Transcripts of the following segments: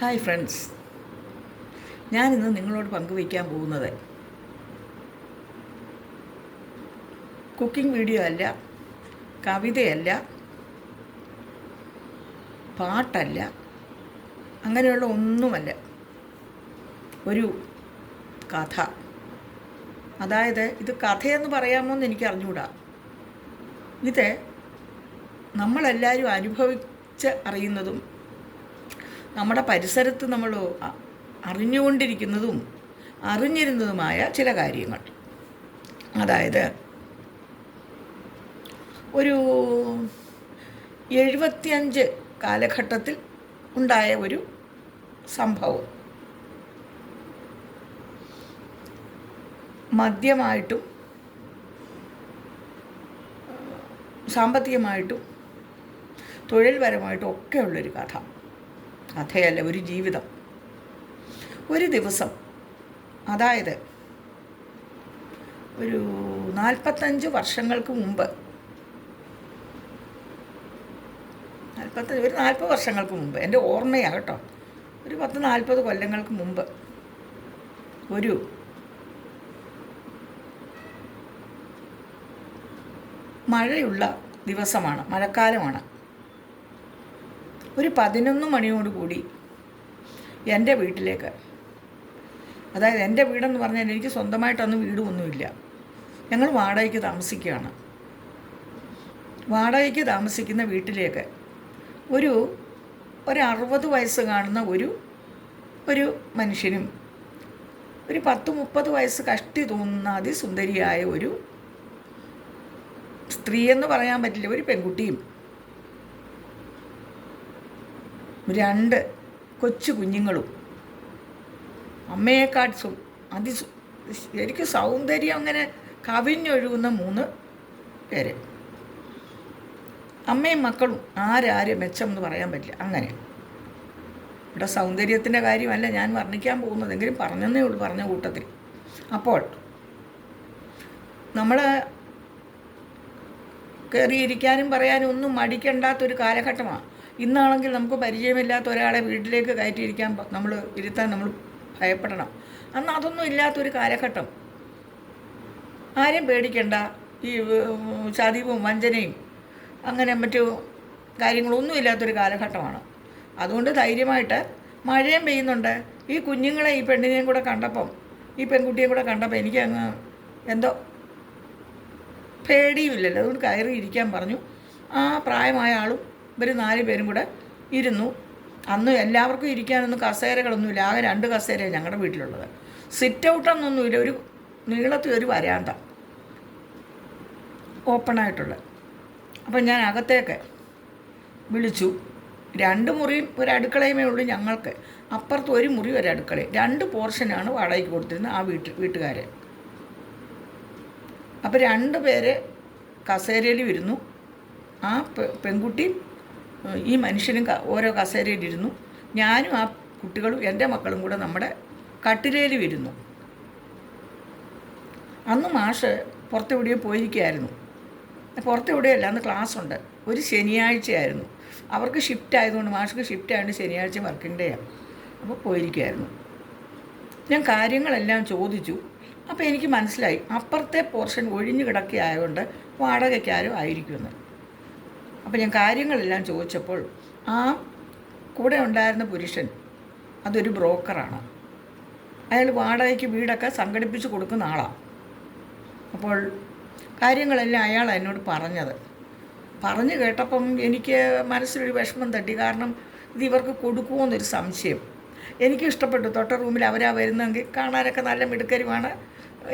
Hi friends ഞാനിന്ന് നിങ്ങളോട് പങ്കുവയ്ക്കാൻ പോകുന്നത് കുക്കിംഗ് വീഡിയോ അല്ല കവിതയല്ല പാട്ടല്ല അങ്ങനെയുള്ള ഒന്നുമല്ല. ഒരു കഥ. അതായത് ഇത് കഥയെന്ന് പറയാമോ എന്ന് എനിക്ക് അറിഞ്ഞുകൂടാ ഇത് നമ്മളെല്ലാവരും അനുഭവിച്ച് അറിയുന്നതും നമ്മുടെ പരിസരത്ത് നമ്മൾ അറിഞ്ഞുകൊണ്ടിരിക്കുന്നതും അറിഞ്ഞിരുന്നതുമായ ചില കാര്യങ്ങൾ. അതായത് ഒരു എഴുപത്തിയഞ്ച് കാലഘട്ടത്തിൽ ഉണ്ടായ ഒരു സംഭവം. മദ്യമായിട്ടും സാമ്പത്തികമായിട്ടും തൊഴിൽപരമായിട്ടും ഒക്കെ ഉള്ളൊരു കഥ. കഥയല്ല ഒരു ജീവിതം. ഒരു ദിവസം അതായത് ഒരു നാൽപ്പത്തഞ്ച് വർഷങ്ങൾക്ക് മുമ്പ് നാൽപ്പത്തഞ്ച് ഒരു നാൽപ്പത് വർഷങ്ങൾക്ക് മുമ്പ് എന്റെ ഓർമ്മയാണ് കേട്ടോ. ഒരു പത്ത് നാൽപ്പത് കൊല്ലങ്ങൾക്ക് മുമ്പ് ഒരു മഴയുള്ള ദിവസമാണ് മഴക്കാലമാണ്. ഒരു പതിനൊന്ന് മണിയോടുകൂടി എന്റെ വീട്ടിലേക്ക്. അതായത് എന്റെ വീടെന്ന് പറഞ്ഞാൽ എനിക്ക് സ്വന്തമായിട്ടൊന്നും വീടുമൊന്നുമില്ല ഞങ്ങൾ വാടകയ്ക്ക് താമസിക്കുകയാണ്. വാടകയ്ക്ക് താമസിക്കുന്ന വീട്ടിലേക്ക് ഒരു ഒരു അറുപത് വയസ്സ് കാണുന്ന ഒരു ഒരു മനുഷ്യനും ഒരു പത്ത് മുപ്പത് വയസ്സ് കഷ്ടി തോന്നുന്ന അതിസുന്ദരിയായ ഒരു സ്ത്രീയെന്ന് പറയാൻ പറ്റില്ല ഒരു പെൺകുട്ടിയും രണ്ട് കൊച്ചു കുഞ്ഞുങ്ങളും. അമ്മയെക്കാൾ സു അതി ശരിക്കും സൗന്ദര്യം അങ്ങനെ കവിഞ്ഞൊഴുകുന്ന മൂന്ന് പേര്. അമ്മയും മക്കളും ആരാര് മെച്ചം എന്ന് പറയാൻ പറ്റില്ല. അങ്ങനെ. ഇവിടെ സൗന്ദര്യത്തിന്റെ കാര്യമല്ല ഞാൻ വർണിക്കാൻ പോകുന്നതെങ്കിലും പറഞ്ഞതേ ഉള്ളൂ പറഞ്ഞ കൂട്ടത്തിൽ. അപ്പോൾ നമ്മൾ കയറിയിരിക്കാനും പറയാനും ഒന്നും മടിക്കേണ്ടാത്തൊരു കാലഘട്ടമാണ്. ഇന്നാണെങ്കിൽ നമുക്ക് പരിചയമില്ലാത്ത ഒരാളെ വീട്ടിലേക്ക് കയറ്റിയിരിക്കാൻ നമ്മൾ ഇരുത്താൻ നമ്മൾ ഭയപ്പെടണം. അന്ന് അതൊന്നും ഇല്ലാത്തൊരു കാലഘട്ടം. ആരെയും പേടിക്കണ്ട. ഈ ചതിവും വഞ്ചനയും അങ്ങനെ മറ്റു കാര്യങ്ങളൊന്നും ഇല്ലാത്തൊരു കാലഘട്ടമാണ്. അതുകൊണ്ട് ധൈര്യമായിട്ട് മഴയും പെയ്യുന്നുണ്ട്. ഈ കുഞ്ഞുങ്ങളെ ഈ പെണ്ണിനെയും കൂടെ കണ്ടപ്പം ഈ പെൺകുട്ടിയെയും കൂടെ കണ്ടപ്പോൾ എനിക്ക് അങ്ങ് എന്തോ പേടിയുമില്ലല്ലോ. അതുകൊണ്ട് കയറി ഇരിക്കാൻ പറഞ്ഞു. ആ പ്രായമായ ആളും ഇവർ നാല് പേരും കൂടെ ഇരുന്നു. അന്ന് എല്ലാവർക്കും ഇരിക്കാനൊന്നും കസേരകളൊന്നുമില്ല. ആകെ രണ്ട് കസേരയാണ് ഞങ്ങളുടെ വീട്ടിലുള്ളത്. സിറ്റ് ഔട്ട് ഔട്ടൊന്നൊന്നുമില്ല ഒരു നീളത്തിൽ ഒരു വരാന്ത ഓപ്പണായിട്ടുള്ള അപ്പം ഞാൻ അകത്തേക്ക് വിളിച്ചു. രണ്ട് മുറിയും ഒരു അടുക്കളയുമേ ഉള്ളൂ ഞങ്ങൾക്ക്. അപ്പുറത്ത് ഒരു മുറി ഒരു അടുക്കളയും. രണ്ട് പോർഷനാണ് വാടകയ്ക്ക് കൊടുത്തിരുന്നത് ആ വീട്ടിൽ വീട്ടുകാരെ. അപ്പോൾ രണ്ട് പേര് കസേരയിൽ ഇരുന്നു. ആ പെൺകുട്ടിയും ഈ മനുഷ്യനും ഓരോ കസേരയിൽ ഇരുന്നു ഞാനും ആ കുട്ടികളും എന്റെ മക്കളും കൂടെ നമ്മുടെ കട്ടിലേലും ഇരുന്നു അന്ന് മാഷ് പുറത്തെവിടെയോ പോയിരിക്കുകയായിരുന്നു. പുറത്തെവിടെയല്ല അന്ന് ക്ലാസ് ഉണ്ട് ഒരു ശനിയാഴ്ചയായിരുന്നു. അവർക്ക് ഷിഫ്റ്റ് ആയതുകൊണ്ട് മാഷ്ക്ക് ഷിഫ്റ്റ് ആയതുകൊണ്ട് ശനിയാഴ്ച വർക്കിംഗ് ഡേ ആണ് അപ്പോൾ പോയിരിക്കുകയായിരുന്നു. ഞാൻ കാര്യങ്ങളെല്ലാം ചോദിച്ചു. അപ്പോൾ എനിക്ക് മനസ്സിലായി. അപ്പുറത്തെ പോർഷൻ ഒഴിഞ്ഞു കിടക്കുകയായതുകൊണ്ട് വാടകയ്ക്കാരും ആയിരിക്കുമെന്ന്. അപ്പോൾ ഞാൻ കാര്യങ്ങളെല്ലാം ചോദിച്ചപ്പോൾ ആ കൂടെ ഉണ്ടായിരുന്ന പുരുഷൻ അതൊരു ബ്രോക്കറാണ്. അയാൾ വാടകയ്ക്ക് വീടൊക്കെ സംഘടിപ്പിച്ച് കൊടുക്കുന്ന ആളാണ് അപ്പോൾ കാര്യങ്ങളെല്ലാം അയാൾ എന്നോട് പറഞ്ഞത്. പറഞ്ഞു കേട്ടപ്പം എനിക്ക് മനസ്സിലൊരു വിഷമം തട്ടി. കാരണം ഇത് ഇവർക്ക് കൊടുക്കുമോ എന്നൊരു സംശയം. എനിക്ക് ഇഷ്ടപ്പെട്ടു. തൊട്ട റൂമിൽ അവരാ വരുന്നെങ്കിൽ കാണാനൊക്കെ നല്ല മിടുക്കരുമാണ്.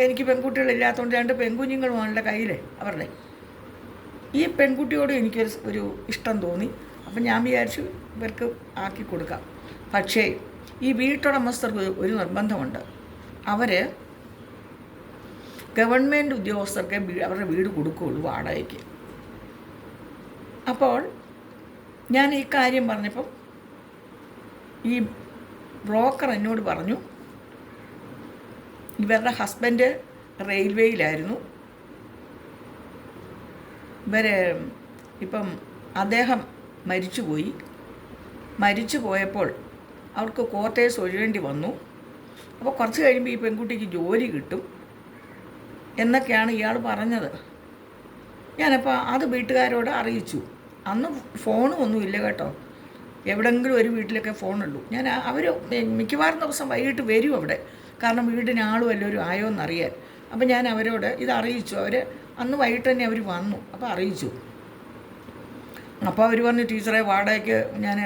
എനിക്ക് പെൺകുട്ടികളില്ലാത്തതുകൊണ്ട് രണ്ട് പെൺകുഞ്ഞുങ്ങളുമാണല്ലോ കയ്യിൽ അവരുടെ. ഈ പെൺകുട്ടിയോട് എനിക്കൊരു ഒരു ഇഷ്ടം തോന്നി. അപ്പം ഞാൻ വിചാരിച്ചു ഇവർക്ക് ആക്കി കൊടുക്കാം. പക്ഷേ ഈ വീട്ടുടമസ്ഥർക്ക് ഒരു നിർബന്ധമുണ്ട്. അവർ ഗവൺമെന്റ് ഉദ്യോഗസ്ഥർക്ക് അവരുടെ വീട് കൊടുക്കുകയുള്ളൂ വാടകയ്ക്ക്. അപ്പോൾ ഞാൻ ഈ കാര്യം പറഞ്ഞപ്പം ഈ ബ്രോക്കർ എന്നോട് പറഞ്ഞു ഇവരുടെ ഹസ്ബൻഡ് റെയിൽവേയിലായിരുന്നു. ഇവരെ ഇപ്പം അദ്ദേഹം മരിച്ചുപോയി. മരിച്ചു പോയപ്പോൾ അവർക്ക് ക്വാർട്ടേഴ്സ് ഒഴിയേണ്ടി വന്നു. അപ്പോൾ കുറച്ച് കഴിയുമ്പോൾ ഈ പെൺകുട്ടിക്ക് ജോലി കിട്ടും എന്നൊക്കെയാണ് ഇയാൾ പറഞ്ഞത്. ഞാനപ്പോൾ അത് വീട്ടുകാരോട് അറിയിച്ചു. അന്ന് ഫോണും ഒന്നുമില്ല കേട്ടോ. എവിടെങ്കിലും ഒരു വീട്ടിലൊക്കെ ഫോണുള്ളൂ. ഞാൻ അവർ മിക്കവാറും ദിവസം വൈകിട്ട് വരും അവിടെ. കാരണം വീടിന് ആളും എല്ലാവരും ആയോ എന്നറിയാൻ. അപ്പം ഞാൻ അവരോട് ഇത് അറിയിച്ചു. അവർ അന്ന് വൈകിട്ട് തന്നെ അവർ വന്നു. അപ്പോൾ അറിയിച്ചു. അപ്പോൾ അവർ പറഞ്ഞു ടീച്ചറെ വാടകയ്ക്ക് ഞാൻ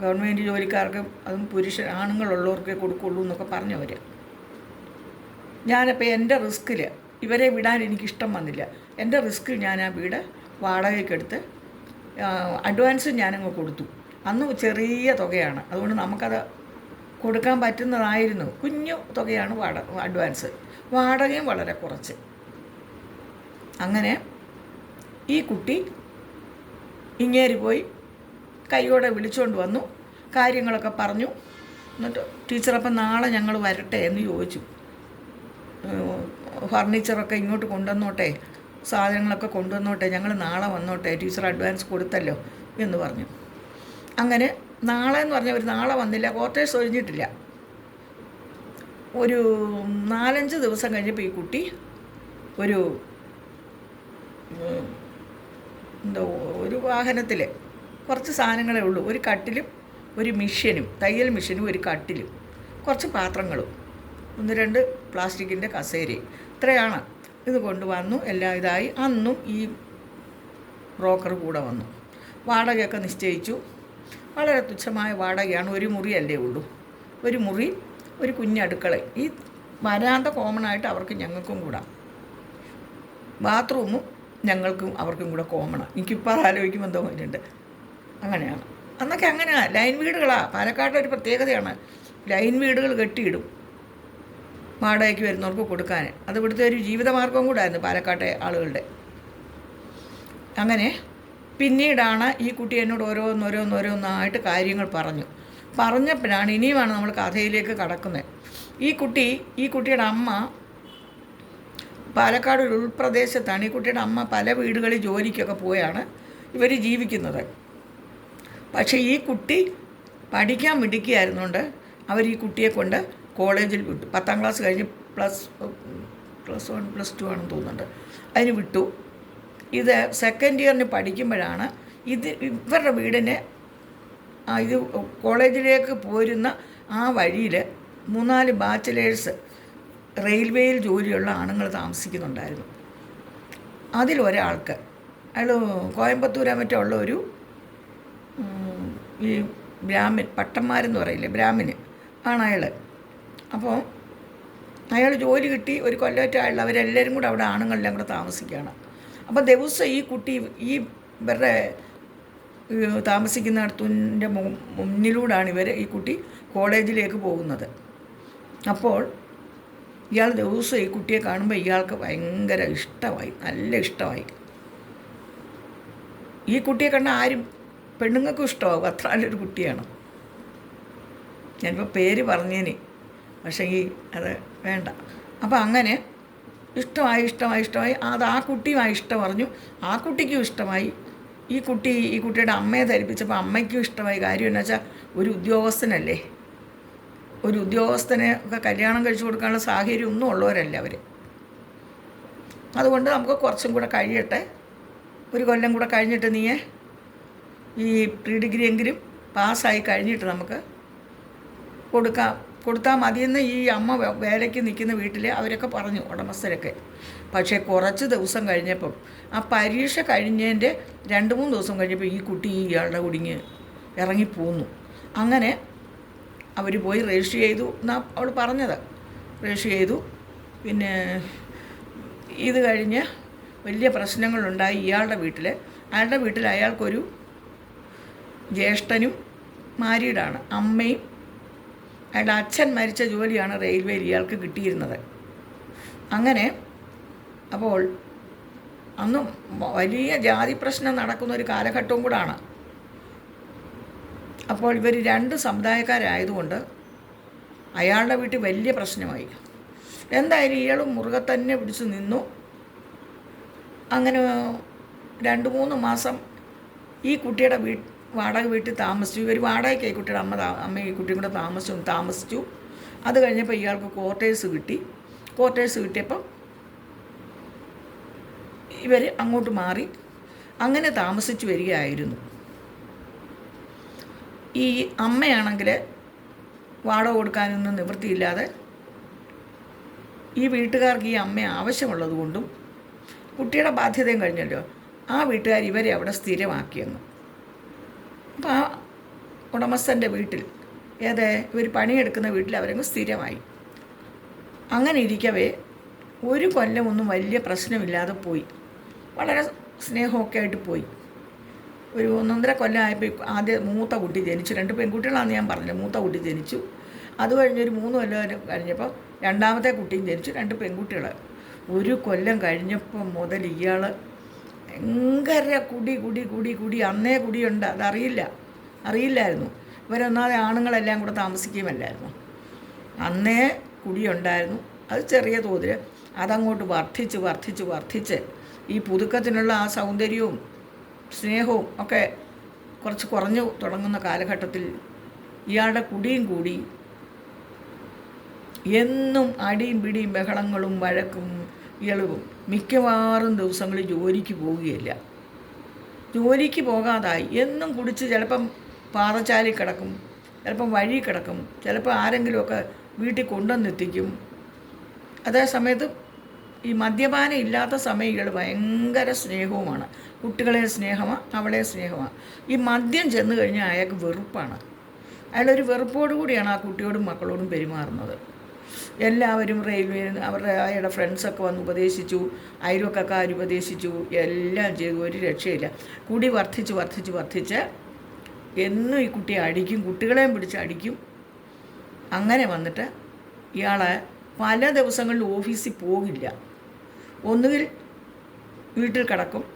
ഗവൺമെന്റ് ജോലിക്കാർക്ക് അതും പുരുഷ ആണുങ്ങളുള്ളവർക്കേ കൊടുക്കുള്ളൂ എന്നൊക്കെ പറഞ്ഞവർ ഞാനപ്പോൾ എന്റെ റിസ്കിൽ ഇവരെ വിടാൻ എനിക്കിഷ്ടം വന്നില്ല. എന്റെ റിസ്കിൽ ഞാൻ ആ വീട് വാടകയ്ക്കെടുത്ത് അഡ്വാൻസ് ഞാനങ്ങ് കൊടുത്തു. അന്ന് ചെറിയ തുകയാണ്. അതുകൊണ്ട് നമുക്കത് കൊടുക്കാൻ പറ്റുന്നതായിരുന്നു. കുഞ്ഞു തുകയാണ് വാട അഡ്വാൻസ്. വാടകയും വളരെ കുറച്ച്. അങ്ങനെ ഈ കുട്ടി ഇങ്ങേരി പോയി കൈയോടെ വിളിച്ചുകൊണ്ട് വന്നു. കാര്യങ്ങളൊക്കെ പറഞ്ഞു. എന്നിട്ട് ടീച്ചർ അപ്പം നാളെ ഞങ്ങൾ വരട്ടെ? എന്ന് ചോദിച്ചു. ഫർണിച്ചറൊക്കെ ഇങ്ങോട്ട് കൊണ്ടുവന്നോട്ടെ സാധനങ്ങളൊക്കെ കൊണ്ടുവന്നോട്ടെ ഞങ്ങൾ നാളെ വന്നോട്ടെ ടീച്ചർ അഡ്വാൻസ് കൊടുത്തല്ലോ എന്ന് പറഞ്ഞു. അങ്ങനെ നാളെ എന്ന് പറഞ്ഞാൽ ഒരു നാളെ വന്നില്ല ക്വാർട്ടേഴ്സ് ഒഴിഞ്ഞിട്ടില്ല. ഒരു നാലഞ്ച് ദിവസം കഴിഞ്ഞപ്പോൾ ഈ കുട്ടി ഒരു എന്തോ ഒരു വാഹനത്തിൽ കുറച്ച് സാധനങ്ങളേ ഉള്ളൂ. ഒരു കട്ടിലും ഒരു മിഷ്യനും തയ്യൽ മിഷ്യനും ഒരു കട്ടിലും കുറച്ച് പാത്രങ്ങളും ഒന്ന് രണ്ട് പ്ലാസ്റ്റിക്കിന്റെ കസേരയും. ഇത്രയാണ് ഇത് കൊണ്ടുവന്നു എല്ലാം ഇതായി. അന്നും ഈ ബ്രോക്കർ കൂടെ വന്നു. വാടകയൊക്കെ നിശ്ചയിച്ചു. വളരെ തുച്ഛമായ വാടകയാണ്. ഒരു മുറിയല്ലേ ഉള്ളൂ. ഒരു മുറി ഒരു കുഞ്ഞടുക്കള ഈ വരാന്ത കോമൺ ആയിട്ട് അവർക്ക് ഞങ്ങൾക്കും കൂടാം. ബാത്റൂമും ഞങ്ങൾക്കും അവർക്കും കൂടെ കോമണാണ് എനിക്കിപ്പോൾ ആലോചിക്കുമ്പോൾ എന്തോ വരുന്നുണ്ട് അങ്ങനെയാണ്. അന്നൊക്കെ അങ്ങനെയാണ് ലൈൻ വീടുകളാണ് പാലക്കാട് ഒരു പ്രത്യേകതയാണ്. ലൈൻ വീടുകൾ കെട്ടിയിടും. വാടകയ്ക്ക് വരുന്നവർക്ക് കൊടുക്കാൻ അത് ഇവിടുത്തെ ഒരു ജീവിതമാർഗവും കൂടായിരുന്നു പാലക്കാട്ടെ ആളുകളുടെ. അങ്ങനെ പിന്നീടാണ് ഈ കുട്ടി എന്നോട് ഓരോന്നോരോന്നോരോന്നായിട്ട് കാര്യങ്ങൾ പറഞ്ഞു. പറഞ്ഞപ്പോഴാണ് ഇനിയുമാണ് നമ്മൾ കഥയിലേക്ക് കടക്കുന്നത്. ഈ കുട്ടി ഈ കുട്ടിയുടെ അമ്മ പാലക്കാട് ഒരു ഉൾപ്രദേശത്താണ് ഈ കുട്ടിയുടെ അമ്മ പല വീടുകളിൽ ജോലിക്കൊക്കെ പോയാണ് ഇവർ ജീവിക്കുന്നത്. പക്ഷേ ഈ കുട്ടി പഠിക്കാൻ മിടുക്കിയായിരുന്നുകൊണ്ട് അവർ ഈ കുട്ടിയെ കൊണ്ട് കോളേജിൽ വിട്ടു. പത്താം ക്ലാസ് കഴിഞ്ഞ് plus plus one plus two ആണെന്ന് തോന്നുന്നുണ്ട്. അതിന് വിട്ടു. ഇത് സെക്കൻഡ് ഇയറിന് പഠിക്കുമ്പോഴാണ് ഇത് ഇവരുടെ വീടിന് ഇത് കോളേജിലേക്ക് പോരുന്ന ആ വഴിയിൽ മൂന്നാൽ ബാച്ചിലേഴ്സ് റെയിൽവേയിൽ ജോലിയുള്ള ആണുങ്ങൾ താമസിക്കുന്നുണ്ടായിരുന്നു. അതിലൊരാൾക്ക് അയാൾ കോയമ്പത്തൂരാ മറ്റോ ഉള്ള ഒരു ഈ ബ്രാഹ്മിൻ പട്ടന്മാരെന്ന് പറയില്ലേ ബ്രാഹ്മിന് ആണ് അയാൾ. അപ്പോൾ അയാൾ ജോലി കിട്ടി ഒരു കൊല്ലറ്റായുള്ള അവരെല്ലാവരും കൂടെ അവിടെ ആണുങ്ങളെല്ലാം കൂടെ താമസിക്കുകയാണ്. അപ്പോൾ ദിവസം ഈ കുട്ടി ഈ ഇവരുടെ താമസിക്കുന്നിടത്തിന്റെ മുന്നിലൂടെയാണ് ഇവർ ഈ കുട്ടി കോളേജിലേക്ക് പോകുന്നത്. അപ്പോൾ ഇയാൾ ദിവസം ഈ കുട്ടിയെ കാണുമ്പോൾ ഇയാൾക്ക് ഭയങ്കര ഇഷ്ടമായി നല്ല ഇഷ്ടമായി. ഈ കുട്ടിയെ കണ്ട ആരും പെണ്ണുങ്ങൾക്കും ഇഷ്ടമാകും അത്ര നല്ലൊരു കുട്ടിയാണ്. ഞാനിപ്പോൾ പേര് പറഞ്ഞേന്. പക്ഷേ ഈ അത് വേണ്ട. അപ്പോൾ അങ്ങനെ ഇഷ്ടമായി ഇഷ്ടമായി ഇഷ്ടമായി. അത് ആ കുട്ടിയുമായി ഇഷ്ടം പറഞ്ഞു ആ കുട്ടിക്കും ഇഷ്ടമായി. ഈ കുട്ടി ഈ കുട്ടിയുടെ അമ്മയെ ധരിപ്പിച്ചപ്പോൾ അമ്മയ്ക്കും ഇഷ്ടമായി. കാര്യം എന്ന് വെച്ചാൽ ഒരു ഉദ്യോഗസ്ഥനല്ലേ? ഒരു ഉദ്യോഗസ്ഥനെ ഒക്കെ കല്യാണം കഴിച്ചു കൊടുക്കാനുള്ള സാഹചര്യം ഒന്നും ഉള്ളവരല്ല അവർ അതുകൊണ്ട് നമുക്ക് കുറച്ചും കൂടെ കഴിയട്ടെ. ഒരു കൊല്ലം കൂടെ കഴിഞ്ഞിട്ട് നീ ഈ പ്രീ ഡിഗ്രി എങ്കിലും പാസ്സായി കഴിഞ്ഞിട്ട് നമുക്ക് കൊടുക്കാം. കൊടുത്താൽ മതിയെന്ന് ഈ അമ്മ വേലയ്ക്ക് നിൽക്കുന്ന വീട്ടിൽ അവരൊക്കെ പറഞ്ഞു ഉടമസ്ഥരൊക്കെ. പക്ഷേ കുറച്ച് ദിവസം കഴിഞ്ഞപ്പം ആ പരീക്ഷ കഴിഞ്ഞതിന്റെ രണ്ട് മൂന്ന് ദിവസം കഴിഞ്ഞപ്പോൾ ഈ കുട്ടി ഇയാളുടെ കുടുങ്ങി ഇറങ്ങിപ്പോന്നു. അങ്ങനെ അവർ പോയി രജിസ്റ്റർ ചെയ്തു എന്നാ അവൾ പറഞ്ഞത്. രജിസ്റ്റർ ചെയ്തു. പിന്നെ ഇത് കഴിഞ്ഞ് വലിയ പ്രശ്നങ്ങളുണ്ടായി ഇയാളുടെ വീട്ടിൽ അയാളുടെ വീട്ടിൽ അയാൾക്കൊരു ജ്യേഷ്ഠനും മാരീഡാണ്. അമ്മയും അയാളുടെ അച്ഛൻ മരിച്ച ജോലിയാണ് റെയിൽവേയിൽ ഇയാൾക്ക് കിട്ടിയിരുന്നത്. അങ്ങനെ അപ്പോൾ അന്നും വലിയ ജാതി പ്രശ്നം നടക്കുന്ന ഒരു കാലഘട്ടവും കൂടാണ്. അപ്പോൾ ഇവർ രണ്ട് സമുദായക്കാരായതുകൊണ്ട് അയാളുടെ വീട്ടിൽ വലിയ പ്രശ്നമായി എന്തായാലും ഇയാൾ മുറുകെ തന്നെ പിടിച്ച് നിന്നു. അങ്ങനെ രണ്ട് മൂന്ന് മാസം ഈ കുട്ടിയുടെ വീ വാടക വീട്ടിൽ താമസിച്ചു. ഇവർ വാടകയ്ക്ക് ഈ കുട്ടിയുടെ അമ്മ അമ്മ ഈ കുട്ടിയും കൂടെ താമസിച്ചു താമസിച്ചു. അത് കഴിഞ്ഞപ്പോൾ ഇയാൾക്ക് ക്വാർട്ടേഴ്സ് കിട്ടി. ക്വാർട്ടേഴ്സ് കിട്ടിയപ്പം ഇവർ അങ്ങോട്ട് മാറി. അങ്ങനെ താമസിച്ചു വരികയായിരുന്നു. ഈ അമ്മയാണെങ്കിൽ വാടക കൊടുക്കാനൊന്നും നിവൃത്തിയില്ലാതെ ഈ വീട്ടുകാർക്ക് ഈ അമ്മ ആവശ്യമുള്ളത് കൊണ്ടും കുട്ടിയുടെ ബാധ്യതയും കഴിഞ്ഞല്ലോ. ആ വീട്ടുകാർ ഇവരെ അവിടെ സ്ഥിരമാക്കിയെന്ന്. അപ്പോൾ ആ ഉടമസ്ഥന്റെ വീട്ടിൽ ഏത് ഇവർ പണിയെടുക്കുന്ന വീട്ടിൽ അവരങ്ങ് സ്ഥിരമായി. അങ്ങനെ ഇരിക്കവേ ഒരു കൊല്ലമൊന്നും വലിയ പ്രശ്നമില്ലാതെ പോയി. വളരെ സ്നേഹമൊക്കെ ആയിട്ട് പോയി. ഒരു ഒന്നൊന്നര കൊല്ലമായപ്പോൾ ആദ്യ മൂത്ത കുട്ടി ജനിച്ചു. രണ്ട് പെൺകുട്ടികളാണെന്ന് ഞാൻ പറഞ്ഞത് മൂത്ത കുട്ടി ജനിച്ചു. അത് കഴിഞ്ഞൊരു മൂന്ന് കൊല്ലം കഴിഞ്ഞപ്പോൾ രണ്ടാമത്തെ കുട്ടിയും ജനിച്ചു രണ്ട് പെൺകുട്ടികൾ ഒരു കൊല്ലം കഴിഞ്ഞപ്പം മുതൽ ഇയാൾ ഭയങ്കര കുടി കുടി കുടി കുടി അന്നേ കുടിയുണ്ട്. അതറിയില്ല. അറിയില്ലായിരുന്നു. ഇവരൊന്നാതെ ആണുങ്ങളെല്ലാം കൂടെ താമസിക്കുകയുമല്ലായിരുന്നു. അന്നേ കുടിയുണ്ടായിരുന്നു. അത് ചെറിയ തോതിൽ അതങ്ങോട്ട് വർദ്ധിച്ച് വർദ്ധിച്ച് വർദ്ധിച്ച് ഈ പുതുക്കത്തിനുള്ള ആ സൗന്ദര്യവും സ്നേഹവും ഒക്കെ കുറച്ച് കുറഞ്ഞു തുടങ്ങുന്ന കാലഘട്ടത്തിൽ ഇയാളുടെ കുടിയും കൂടി എന്നും അടിയും പിടിയും ബഹളങ്ങളും വഴക്കും ഇളവും മിക്കവാറും ദിവസങ്ങളിൽ ജോലിക്ക് പോവുകയില്ല. ജോലിക്ക് പോകാതായി. എന്നും കുടിച്ച് ചിലപ്പം പാറച്ചാലി കിടക്കും ചിലപ്പം വഴി കിടക്കും ചിലപ്പോൾ ആരെങ്കിലുമൊക്കെ വീട്ടിൽ കൊണ്ടുവന്നെത്തിക്കും. അതേ സമയത്ത് ഈ മദ്യപാനം ഇല്ലാത്ത സമയം ഇയാൾ ഭയങ്കര സ്നേഹവുമാണ്. കുട്ടികളെ സ്നേഹമാണ് അവളെ സ്നേഹമാണ് ഈ മദ്യം ചെന്ന് കഴിഞ്ഞാൽ അയാൾക്ക് വെറുപ്പാണ്. അയാളൊരു വെറുപ്പോടു കൂടിയാണ് ആ കുട്ടിയോടും മക്കളോടും പെരുമാറുന്നത്. എല്ലാവരും റെയിൽവേ അവരുടെ അയാളുടെ ഫ്രണ്ട്സൊക്കെ വന്ന് ഉപദേശിച്ചു അയൽവക്കാർ ഉപദേശിച്ചു എല്ലാം ചെയ്തു. ഒരു രക്ഷയില്ല. കുടി വർദ്ധിച്ച് വർദ്ധിച്ച് വർദ്ധിച്ച് എന്നും ഈ കുട്ടിയെ അടിക്കും കുട്ടികളെയും പിടിച്ച് അടിക്കും. അങ്ങനെ വന്നിട്ട് ഇയാളെ പല ദിവസങ്ങളിൽ ഓഫീസിൽ പോകില്ല. ഒന്നുകിൽ വീട്ടിൽ കിടക്കും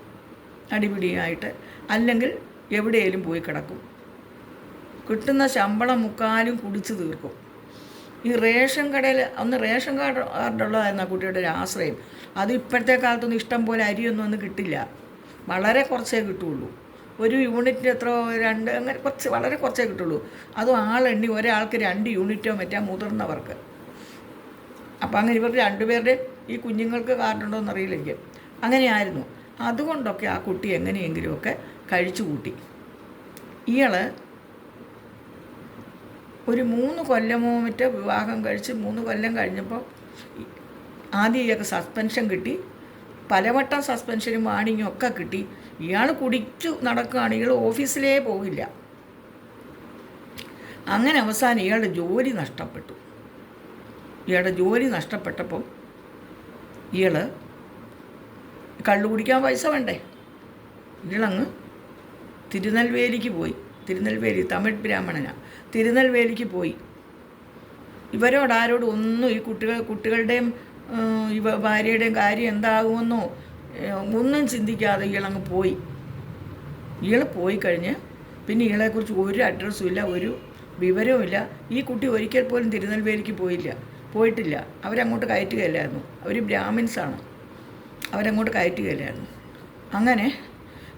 അടിപിടിയായിട്ട് അല്ലെങ്കിൽ എവിടെയെങ്കിലും പോയി കിടക്കും. കിട്ടുന്ന ശമ്പളം മുക്കാലും കുടിച്ചു തീർക്കും. ഈ റേഷൻ കടയിൽ ഒന്ന് റേഷൻ കാർഡ് കാർഡുള്ളതായിരുന്നു ആ കുട്ടിയുടെ ഒരു ആശ്രയം. അത് ഇപ്പോഴത്തെ കാലത്തൊന്നും ഇഷ്ടം പോലെ അരിയൊന്നും ഒന്നും കിട്ടില്ല. വളരെ കുറച്ചേ കിട്ടുള്ളൂ. ഒരു യൂണിറ്റിന് എത്ര രണ്ട് അങ്ങനെ കുറച്ച് വളരെ കുറച്ചേ കിട്ടുള്ളൂ. അതും ആളെണ്ണി ഒരാൾക്ക് രണ്ട് യൂണിറ്റോ മറ്റാ മുതിർന്നവർക്ക്. അപ്പോൾ അങ്ങനെ ഇവർ രണ്ടുപേരുടെ ഈ കുഞ്ഞുങ്ങൾക്ക് കാർഡുണ്ടോ എന്നറിയില്ല എനിക്ക്. അങ്ങനെയായിരുന്നു. അതുകൊണ്ടൊക്കെ ആ കുട്ടി എങ്ങനെയെങ്കിലുമൊക്കെ കഴിച്ചു കൂട്ടി. ഇയാൾ ഒരു മൂന്ന് കൊല്ലമോ മറ്റോ വിവാഹം കഴിച്ച് മൂന്ന് കൊല്ലം കഴിഞ്ഞപ്പോൾ ആദ്യം ഇയാൾക്ക് സസ്പെൻഷൻ കിട്ടി. പലവട്ടം സസ്പെൻഷനും വാണിങ്ങും ഒക്കെ കിട്ടി. ഇയാൾ കുടിച്ചു നടക്കുകയാണ്. ഇയാൾ ഓഫീസിലേ പോകില്ല അങ്ങനെ അവസാനം ഇയാളുടെ ജോലി നഷ്ടപ്പെട്ടു. ഇയാളുടെ ജോലി നഷ്ടപ്പെട്ടപ്പം ഇയാൾ കള്ളു കുടിക്കാൻ പൈസ വേണ്ടേ? ഇളങ്ങ് തിരുനെൽവേലിക്ക് പോയി. തിരുനെൽവേലി തമിഴ് ബ്രാഹ്മണനാണ് തിരുനെൽവേലിക്ക് പോയി. ഇവരോട് ആരോടും ഒന്നും ഈ കുട്ടികൾ കുട്ടികളുടെയും ഇവ ഭാര്യയുടെയും കാര്യം എന്താകുമെന്നോ ഒന്നും ചിന്തിക്കാതെ ഇളങ്ങ് പോയി. ഇയാൾ പോയി കഴിഞ്ഞ് പിന്നെ ഇയാളെക്കുറിച്ച് ഒരു അഡ്രസ്സും ഇല്ല ഒരു വിവരവും ഇല്ല. ഈ കുട്ടി ഒരിക്കൽ പോലും തിരുനെൽവേലിക്ക് പോയില്ല പോയിട്ടില്ല. അവരങ്ങോട്ട് കയറ്റുകയില്ലായിരുന്നു. അവർ ബ്രാഹ്മിൻസാണ്. അവരങ്ങോട്ട് കയറ്റുകയില്ലായിരുന്നു അങ്ങനെ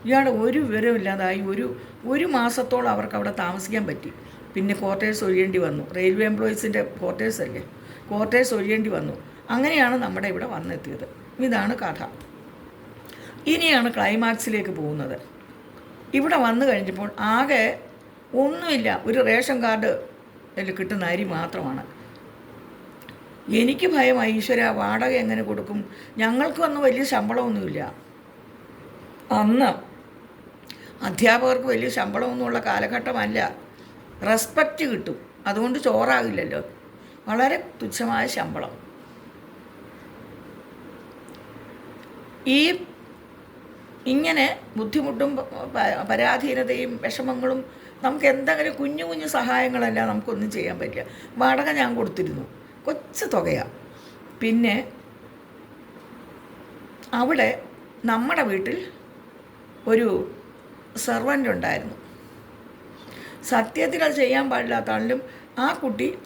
ഇയാളുടെ ഒരു വിവരമില്ലാതായി ഒരു ഒരു മാസത്തോളം അവർക്ക് അവിടെ താമസിക്കാൻ പറ്റി. പിന്നെ ക്വാർട്ടേഴ്സ് ഒഴിയേണ്ടി വന്നു. റെയിൽവേ എംപ്ലോയീസിന്റെ ക്വാർട്ടേഴ്സ് അല്ലേ? ക്വാർട്ടേഴ്സ് ഒഴിയേണ്ടി വന്നു. അങ്ങനെയാണ് നമ്മുടെ ഇവിടെ വന്നെത്തിയത്. ഇതാണ് കഥ. ഇനിയാണ് ക്ലൈമാക്സിലേക്ക് പോകുന്നത്. ഇവിടെ വന്നു കഴിഞ്ഞപ്പോൾ ആകെ ഒന്നുമില്ല. ഒരു റേഷൻ കാർഡ് കിട്ടുന്ന അരി മാത്രമാണ്. എനിക്ക് ഭയമായി ഈശ്വര വാടക എങ്ങനെ കൊടുക്കും? ഞങ്ങൾക്ക് അന്ന് വലിയ ശമ്പളമൊന്നുമില്ല. അന്ന് അധ്യാപകർക്ക് വലിയ ശമ്പളമൊന്നുമുള്ള കാലഘട്ടമല്ല. റെസ്പെക്റ്റ് കിട്ടും. അതുകൊണ്ട് ചോറാകില്ലല്ലോ. വളരെ തുച്ഛമായ ശമ്പളം. ഈ ഇങ്ങനെ ബുദ്ധിമുട്ടും പരാധീനതയും വിഷമങ്ങളും നമുക്ക് എന്തെങ്കിലും കുഞ്ഞു കുഞ്ഞു സഹായങ്ങളല്ല നമുക്കൊന്നും ചെയ്യാൻ പറ്റില്ല. വാടക ഞാൻ കൊടുത്തിരുന്നു. കൊച്ചു തുകയാണ് പിന്നെ അവിടെ നമ്മുടെ വീട്ടിൽ ഒരു സെർവന്റ് ഉണ്ടായിരുന്നു. സത്യത്തിൽ അത് ചെയ്യാൻ പാടില്ലാത്താണെങ്കിലും ആ കുട്ടി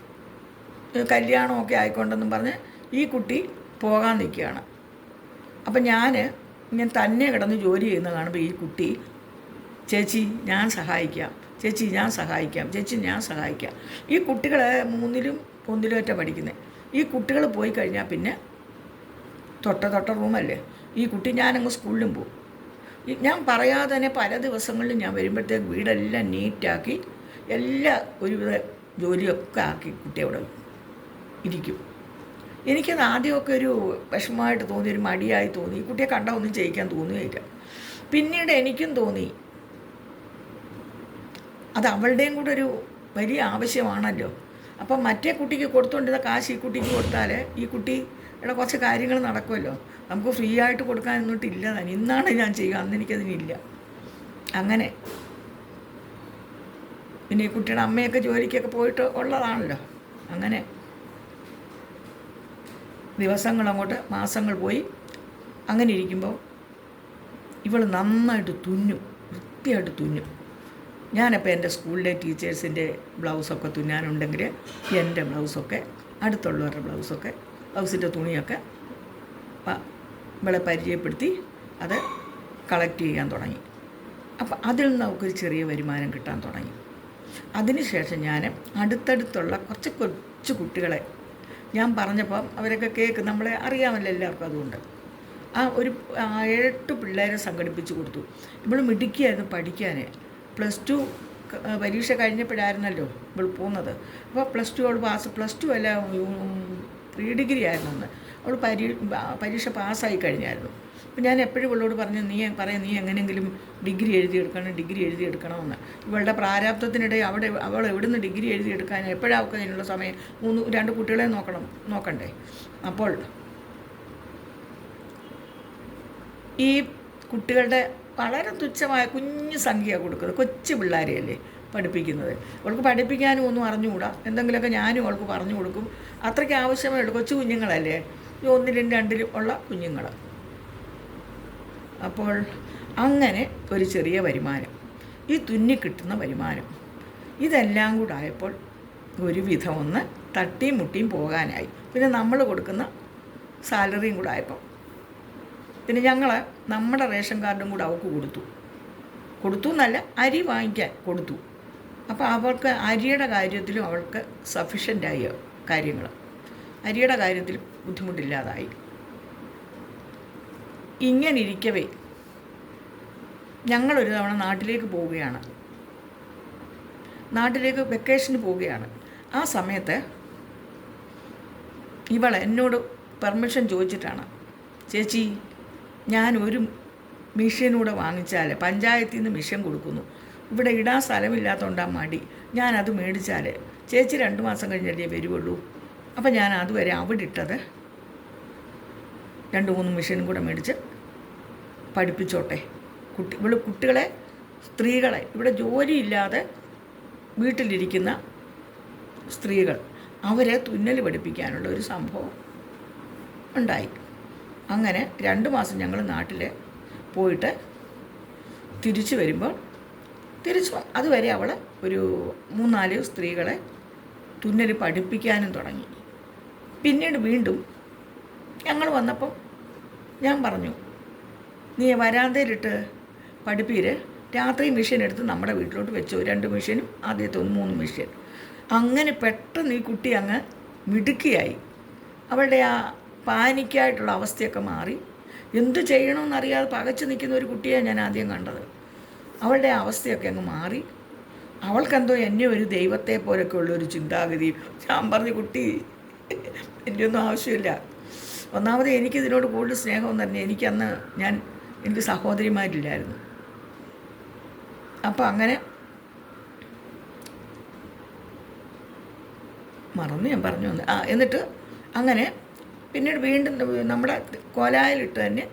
കല്യാണമൊക്കെ ആയിക്കൊണ്ടെന്നും പറഞ്ഞ് ഈ കുട്ടി പോകാൻ നിൽക്കുകയാണ്. അപ്പം ഞാൻ ഞാൻ തന്നെ കിടന്ന് ജോലി ചെയ്യുന്ന കാണുമ്പോൾ ഈ കുട്ടി ചേച്ചി ഞാൻ സഹായിക്കാം. ചേച്ചി ഞാൻ സഹായിക്കാം. ചേച്ചി ഞാൻ സഹായിക്കാം. ഈ കുട്ടികളെ മൂന്നിലും ഒന്നിലും ഒറ്റ പഠിക്കുന്നത് ഈ കുട്ടികൾ പോയി കഴിഞ്ഞാൽ പിന്നെ തൊട്ട തൊട്ട റൂമല്ലേ? ഈ കുട്ടി ഞാനങ്ങ് സ്കൂളിലും പോകും ഞാൻ പറയാതെ തന്നെ പല ദിവസങ്ങളിലും ഞാൻ വരുമ്പോഴത്തേക്ക് വീടെല്ലാം നീറ്റാക്കി എല്ലാ ഒരുവിധ ജോലിയൊക്കെ ആക്കി കുട്ടി അവിടെ ഇരിക്കും. എനിക്കത് ആദ്യമൊക്കെ ഒരു വിഷമമായിട്ട് തോന്നി ഒരു മടിയായി തോന്നി. ഈ കുട്ടിയെ കണ്ടാൽ ഒന്നും ചെയ്യിക്കാൻ തോന്നുകയില്ല. പിന്നീട് എനിക്കും തോന്നി അത് അവളുടെയും കൂടെ ഒരു വലിയ ആവശ്യമാണല്ലോ. അപ്പം മറ്റേ കുട്ടിക്ക് കൊടുത്തുകൊണ്ടിരുന്ന കാശ് ഈ കുട്ടിക്ക് കൊടുത്താൽ ഈ കുട്ടി കുട്ടിയുടെ കുറച്ച് കാര്യങ്ങൾ നടക്കുമല്ലോ. നമുക്ക് ഫ്രീ ആയിട്ട് കൊടുക്കാൻ എന്നിട്ടില്ല തന്നെ ഇന്നാണ് ഞാൻ ചെയ്യുക. അന്ന് എനിക്കതിനില്ല അങ്ങനെ. പിന്നെ ഈ കുട്ടിയുടെ അമ്മയൊക്കെ ജോലിക്കൊക്കെ പോയിട്ട് ഉള്ളതാണല്ലോ. അങ്ങനെ. ദിവസങ്ങൾ അങ്ങോട്ട് മാസങ്ങൾ പോയി. അങ്ങനെ ഇരിക്കുമ്പോൾ ഇവൾ നന്നായിട്ട് തുന്നും വൃത്തിയായിട്ട് തുന്നും. ഞാനപ്പോൾ എന്റെ സ്കൂളിലെ ടീച്ചേഴ്സിന്റെ ബ്ലൗസൊക്കെ തുന്നാനുണ്ടെങ്കിൽ എന്റെ ബ്ലൗസൊക്കെ അടുത്തുള്ളവരുടെ ബ്ലൗസൊക്കെ ബ്ലൗസിന്റെ തുണിയൊക്കെ ഇവളെ പരിചയപ്പെടുത്തി അത് കളക്ട് ചെയ്യാൻ തുടങ്ങി. അപ്പോൾ അതിൽ നിന്ന് നമുക്കൊരു ചെറിയ വരുമാനം കിട്ടാൻ തുടങ്ങി. അതിനുശേഷം ഞാൻ അടുത്തടുത്തുള്ള കുറച്ച് കൊച്ചു കുട്ടികളെ ഞാൻ പറഞ്ഞപ്പോൾ അവരൊക്കെ കേക്ക് നമ്മളെ അറിയാമല്ലോ എല്ലാവർക്കും അതുകൊണ്ട്. ആ ഒരു എട്ട് പിള്ളേരെ സംഘടിപ്പിച്ച് കൊടുത്തു. ഇവിടെ മിടുക്കിയായിരുന്നു പഠിക്കാൻ പ്ലസ് ടു പരീക്ഷ കഴിഞ്ഞപ്പോഴായിരുന്നല്ലോ ഇവൾ പോകുന്നത് അപ്പോൾ പ്ലസ് ടു അവൾ പാസ് പ്ലസ് ടു അല്ല പ്രീ ഡിഗ്രി ആയിരുന്നു അന്ന്. അവൾ പരീ പരീക്ഷ പാസ്സായി കഴിഞ്ഞായിരുന്നു. അപ്പം ഞാൻ എപ്പോഴും ഇവളോട് പറഞ്ഞു നീ പറയാം നീ എങ്ങനെയെങ്കിലും ഡിഗ്രി എഴുതിയെടുക്കണം ഡിഗ്രി എഴുതിയെടുക്കണമെന്ന്. ഇവളുടെ പ്രാരാബ്ദത്തിനിടെ അവിടെ അവൾ എവിടുന്ന് ഡിഗ്രി എഴുതിയെടുക്കാൻ എപ്പോഴാവും അതിനുള്ള സമയം? മൂന്ന് രണ്ട് കുട്ടികളെ നോക്കണം നോക്കണ്ടേ? അപ്പോൾ ഈ കുട്ടികളുടെ വളരെ തുച്ഛമായ കുഞ്ഞു സംഖ്യ കൊടുക്കുന്നത്. കൊച്ചു പിള്ളേരെയല്ലേ പഠിപ്പിക്കുന്നത്. അവൾക്ക് പഠിപ്പിക്കാനും ഒന്നും അറിഞ്ഞുകൂടാ. എന്തെങ്കിലുമൊക്കെ ഞാനും അവൾക്ക് പറഞ്ഞു കൊടുക്കും. അത്രയ്ക്ക് ആവശ്യമേ ഉള്ളൂ. കൊച്ചു കുഞ്ഞുങ്ങളല്ലേ? ഒന്നിലും രണ്ടിലും ഉള്ള കുഞ്ഞുങ്ങൾ അപ്പോൾ അങ്ങനെ ഒരു ചെറിയ വരുമാനം. ഈ തുന്നി കിട്ടുന്ന വരുമാനം. ഇതെല്ലാം കൂടെ ആയപ്പോൾ ഒരുവിധം ഒന്ന് തട്ടിയും മുട്ടിയും പോകാനായി. പിന്നെ നമ്മൾ കൊടുക്കുന്ന സാലറിയും കൂടെ ആയപ്പോൾ പിന്നെ ഞങ്ങൾ നമ്മുടെ റേഷൻ കാർഡും കൂടെ അവൾക്ക് കൊടുത്തു. കൊടുത്തു എന്നല്ല അരി വാങ്ങിക്കാൻ കൊടുത്തു. അപ്പോൾ അവൾക്ക് അരിയുടെ കാര്യത്തിലും അവൾക്ക് സഫിഷ്യന്റായ കാര്യങ്ങൾ അരിയുടെ കാര്യത്തിൽ ബുദ്ധിമുട്ടില്ലാതായി. ഇങ്ങനെ ഇരിക്കവേ ഞങ്ങളൊരു തവണ നാട്ടിലേക്ക് പോവുകയാണ്. നാട്ടിലേക്ക് വെക്കേഷന് പോവുകയാണ്. ആ സമയത്ത് ഇവൾ എന്നോട് പെർമിഷൻ ചോദിച്ചിട്ടാണ് ചേച്ചി ഞാൻ ഒരു മിഷ്യനൂടെ വാങ്ങിച്ചാൽ പഞ്ചായത്തിൽ നിന്ന് മിഷ്യൻ കൊടുക്കുന്നു. ഇവിടെ ഇടാൻ സ്ഥലമില്ലാത്തതുകൊണ്ടാണ് മടി. ഞാൻ അത് മേടിച്ചാൽ ചേച്ചി രണ്ട് മാസം കഴിഞ്ഞല്ലേ വരുവുള്ളൂ. അപ്പം ഞാൻ അതുവരെ അവിടെ ഇട്ടത് രണ്ട് മൂന്ന് മിഷ്യനും കൂടെ മേടിച്ച് പഠിപ്പിച്ചോട്ടെ. കുട്ടി ഇവിടെ കുട്ടികളെ സ്ത്രീകളെ ഇവിടെ ജോലിയില്ലാതെ വീട്ടിലിരിക്കുന്ന സ്ത്രീകൾ അവരെ തുന്നൽ പഠിപ്പിക്കാനുള്ള ഒരു സംഭവം ഉണ്ടായി. അങ്ങനെ രണ്ട് മാസം ഞങ്ങൾ നാട്ടിൽ പോയിട്ട് തിരിച്ചു വരുമ്പോൾ തിരിച്ചു അതുവരെ അവൾ ഒരു മൂന്നാൽ സ്ത്രീകളെ തുന്നൽ പഠിപ്പിക്കാനും തുടങ്ങി. പിന്നീട് വീണ്ടും ഞങ്ങൾ വന്നപ്പം ഞാൻ പറഞ്ഞു നീ വരാന്തയിലിട്ട് പഠിപ്പീര്. രാത്രി മെഷീൻ എടുത്ത് നമ്മുടെ വീട്ടിലോട്ട് വെച്ചു. രണ്ട് മെഷീനും ആദ്യത്തെ ഒന്ന് മൂന്ന് മെഷീൻ അങ്ങനെ പെട്ടെന്ന് ഈ കുട്ടി അങ്ങ് മിടുക്കിയായി. അവളുടെ ആ പാനിക്കായിട്ടുള്ള അവസ്ഥയൊക്കെ മാറി. എന്ത് ചെയ്യണമെന്നറിയാതെ പകച്ചു നിൽക്കുന്ന ഒരു കുട്ടിയാണ് ഞാൻ ആദ്യം കണ്ടത്. അവളുടെ അവസ്ഥയൊക്കെ അങ്ങ് മാറി. അവൾക്കെന്തോ എന്നെ ഒരു ദൈവത്തെ പോലൊക്കെ ഉള്ളൊരു ചിന്താഗതി. ഞാൻ പറഞ്ഞു കുട്ടി എന്റെ ഒന്നും ആവശ്യമില്ല. ഒന്നാമത് എനിക്ക് ഇതിനോട് കൂടുതൽ സ്നേഹമെന്ന് പറഞ്ഞാൽ എനിക്കന്ന് ഞാൻ എനിക്ക് സഹോദരിമാരില്ലായിരുന്നു. അപ്പോൾ അങ്ങനെ മറന്നു ഞാൻ പറഞ്ഞു വന്നു. ആ എന്നിട്ട് അങ്ങനെ പിന്നീട് വീണ്ടും നമ്മുടെ കോലായിലിട്ട് തന്നെ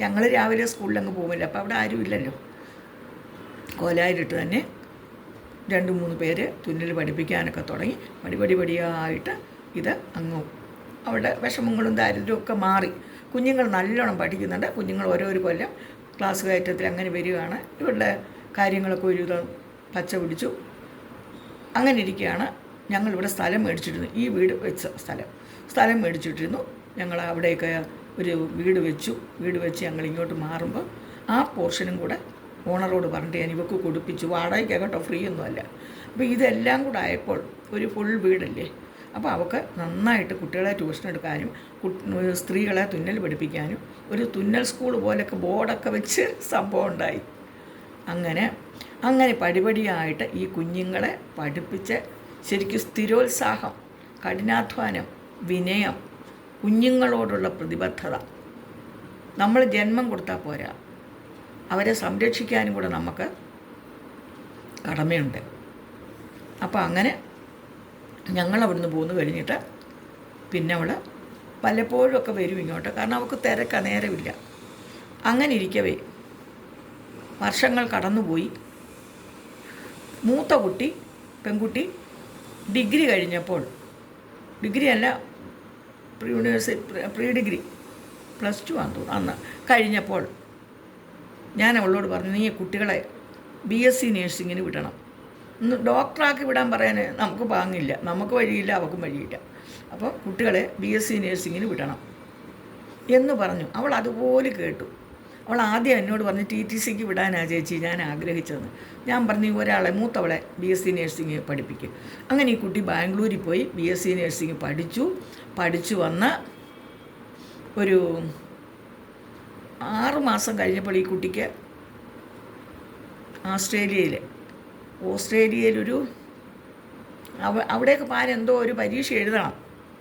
ഞങ്ങൾ രാവിലെ സ്കൂളിൽ അങ്ങ് പോകുമല്ലോ അപ്പോൾ അവിടെ ആരും ഇല്ലല്ലോ. കോലായിലിട്ട് തന്നെ രണ്ട് മൂന്ന് പേര് തുന്നൽ പഠിപ്പിക്കാനൊക്കെ തുടങ്ങി. പടിപടി പടി പടിയായിട്ട് ഇത് അങ്ങ് അവിടെ വിഷമങ്ങളും ദാരിദ്ര്യവും ഒക്കെ മാറി. കുഞ്ഞുങ്ങൾ നല്ലോണം പഠിക്കുന്നുണ്ട്. കുഞ്ഞുങ്ങൾ ഓരോരോ കൊല്ലം ക്ലാസ് കയറ്റത്തിൽ അങ്ങനെ വരികയാണ്. ഇവരുടെ കാര്യങ്ങളൊക്കെ ഒരുവിധം പച്ച പിടിച്ചു. അങ്ങനെ ഇരിക്കുകയാണ് ഞങ്ങളിവിടെ സ്ഥലം മേടിച്ചിരുന്നു ഈ വീട് വെച്ച സ്ഥലം. സ്ഥലം മേടിച്ചിട്ടിരുന്നു. ഞങ്ങൾ അവിടെയൊക്കെ ഒരു വീട് വെച്ചു. വീട് വെച്ച് ഞങ്ങൾ ഇങ്ങോട്ട് മാറുമ്പോൾ ആ പോർഷനും കൂടെ ഓണറോട് പറഞ്ഞിട്ട് ഞാൻ ഇവക്ക് കൊടുപ്പിച്ചു. വാടകയ്ക്ക് കേട്ടോ ഫ്രീ ഒന്നുമല്ല അപ്പോൾ ഇതെല്ലാം കൂടെ ആയപ്പോൾ ഒരു ഫുൾ വീടല്ലേ? അപ്പോൾ അവൾക്ക് നന്നായിട്ട് കുട്ടികളെ ട്യൂഷൻ എടുക്കാനും സ്ത്രീകളെ തുന്നൽ പഠിപ്പിക്കാനും ഒരു തുന്നൽ സ്കൂൾ പോലൊക്കെ ബോർഡൊക്കെ വെച്ച് സംഭവം ഉണ്ടായി. അങ്ങനെ അങ്ങനെ പടിപടിയായിട്ട് ഈ കുഞ്ഞുങ്ങളെ പഠിപ്പിച്ച് ശരിക്കും സ്ഥിരോത്സാഹം കഠിനാധ്വാനം വിനയം കുഞ്ഞുങ്ങളോടുള്ള പ്രതിബദ്ധത. നമ്മൾ ജന്മം കൊടുത്താൽ പോരാ. അവരെ സംരക്ഷിക്കാനും കൂടെ നമുക്ക് കടമയുണ്ട്. അപ്പോൾ അങ്ങനെ ഞങ്ങൾ അവിടുന്ന് പോന്നു കഴിഞ്ഞിട്ട് പിന്നെ അവൾ പലപ്പോഴും ഒക്കെ വരും ഇങ്ങോട്ട്. കാരണം അവൾക്ക് തിരക്ക നേരമില്ല. അങ്ങനെ ഇരിക്കവേ. വർഷങ്ങൾ കടന്നുപോയി. മൂത്ത കുട്ടി പെൺകുട്ടി ഡിഗ്രി കഴിഞ്ഞപ്പോൾ ഡിഗ്രി അല്ല pre university pre degree plus two ആണെന്ന് തോന്നുന്നു. അന്ന് കഴിഞ്ഞപ്പോൾ ഞാൻ അവളോട് പറഞ്ഞു നീ കുട്ടികളെ ബി എസ് സി നേഴ്സിങ്ങിന് വിടണം. ഇന്ന് ഡോക്ടറാക്കി വിടാൻ പറയാൻ നമുക്ക് പാങ്ങില്ല. നമുക്ക് വഴിയില്ല അവൾക്കും വഴിയില്ല. അപ്പോൾ കുട്ടികളെ ബി എസ് സി നേഴ്സിങ്ങിന് വിടണം. എന്ന് പറഞ്ഞു. അവൾ അതുപോലെ കേട്ടു. അവൾ ആദ്യം എന്നോട് പറഞ്ഞു ടി ടി സിക്ക് വിടാനാണ് ചേച്ചി ഞാൻ ആഗ്രഹിച്ചതെന്ന്. ഞാൻ പറഞ്ഞു ഒരാളെ മൂത്തവളെ ബി എസ് സി നേഴ്സിംഗ് പഠിപ്പിക്കും. അങ്ങനെ ഈ കുട്ടി ബാംഗ്ലൂരിൽ പോയി ബി എസ് സി നേഴ്സിംഗ് പഠിച്ചു. പഠിച്ചു വന്ന് ഒരു ആറ് മാസം കഴിഞ്ഞപ്പോൾ ഈ കുട്ടിക്ക് ഓസ്ട്രേലിയയിൽ ഓസ്ട്രേലിയയിലൊരു അവ അവിടെയൊക്കെ പാൻ എന്തോ ഒരു പരീക്ഷ എഴുതണം.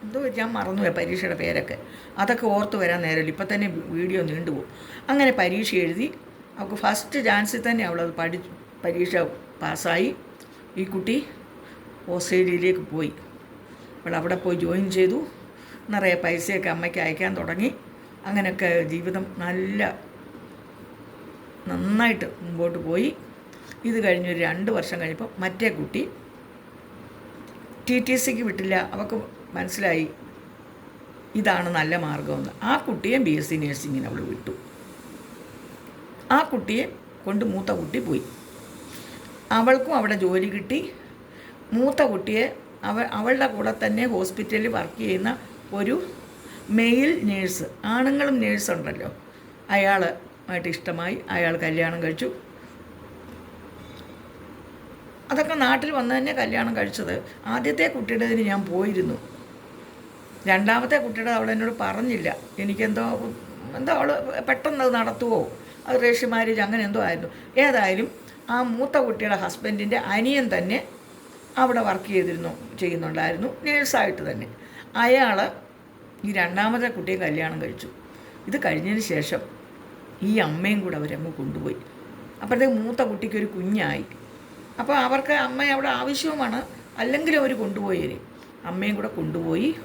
എന്തോ ഞാൻ മറന്നുപോയി പരീക്ഷയുടെ പേരൊക്കെ. അതൊക്കെ ഓർത്ത് വരാൻ നേരമില്ല. ഇപ്പം തന്നെ വീഡിയോ നീണ്ടുപോകും. അങ്ങനെ പരീക്ഷ എഴുതി. അവൾക്ക് ഫസ്റ്റ് ചാൻസിൽ തന്നെ അവളത് പഠി പരീക്ഷ പാസ്സായി. ഈ കുട്ടി ഓസ്ട്രേലിയയിലേക്ക് പോയി. അവൾ അവിടെ പോയി ജോയിൻ ചെയ്തു. നിറയെ പൈസയൊക്കെ അമ്മയ്ക്ക് അയക്കാൻ തുടങ്ങി. അങ്ങനെയൊക്കെ ജീവിതം നല്ല നന്നായിട്ട് മുമ്പോട്ട് പോയി. ഇത് കഴിഞ്ഞൊരു രണ്ട് വർഷം കഴിഞ്ഞപ്പോൾ മറ്റേ കുട്ടി ടി ടി സിക്ക് വിട്ടില്ല. അവൾക്ക് മനസ്സിലായി. ഇതാണ് നല്ല മാർഗമെന്ന് ആ കുട്ടിയെ ബി എസ് സി നേഴ്സിങ്ങിന് അവൾ വിട്ടു. ആ കുട്ടിയെ കൊണ്ട് മൂത്ത കുട്ടി പോയി. അവൾക്കും അവിടെ ജോലി കിട്ടി. മൂത്ത കുട്ടിയെ അവ അവളുടെ കൂടെ തന്നെ ഹോസ്പിറ്റലിൽ വർക്ക് ചെയ്യുന്ന ഒരു മെയിൽ നേഴ്സ് ആണുങ്ങളും നേഴ്സ് ഉണ്ടല്ലോ. അയാൾ ആയിട്ട് ഇഷ്ടമായി. അയാൾ കല്യാണം കഴിച്ചു. അതൊക്കെ നാട്ടിൽ വന്ന് തന്നെ കല്യാണം കഴിച്ചത്. ആദ്യത്തെ കുട്ടിയുടേതിന് ഞാൻ പോയിരുന്നു. രണ്ടാമത്തെ കുട്ടിയുടെ അവൾ എന്നോട് പറഞ്ഞില്ല. എനിക്കെന്തോ എന്തോ അവൾ പെട്ടെന്ന് നടത്തുവോ? അത് റേഷ്യ മാരേജ് അങ്ങനെ എന്തോ ആയിരുന്നു. ഏതായാലും ആ മൂത്ത കുട്ടിയുടെ ഹസ്ബൻഡിന്റെ അനിയൻ തന്നെ അവിടെ വർക്ക് ചെയ്തിരുന്നു ചെയ്യുന്നുണ്ടായിരുന്നു നേഴ്സായിട്ട് തന്നെ. അയാൾ ഈ രണ്ടാമത്തെ കുട്ടിയെ കല്യാണം കഴിച്ചു. ഇത് കഴിഞ്ഞതിന് ശേഷം ഈ അമ്മയും കൂടെ അവരങ്ങ് കൊണ്ടുപോയി. അപ്പോഴത്തേക്ക് മൂത്ത കുട്ടിക്ക് ഒരു കുഞ്ഞായി. അപ്പോൾ അവർക്ക് അമ്മ അവിടെ ആവശ്യവുമാണ് അല്ലെങ്കിൽ അവർ കൊണ്ടുപോയി അമ്മയും കൂടെ കൊണ്ടുപോയി.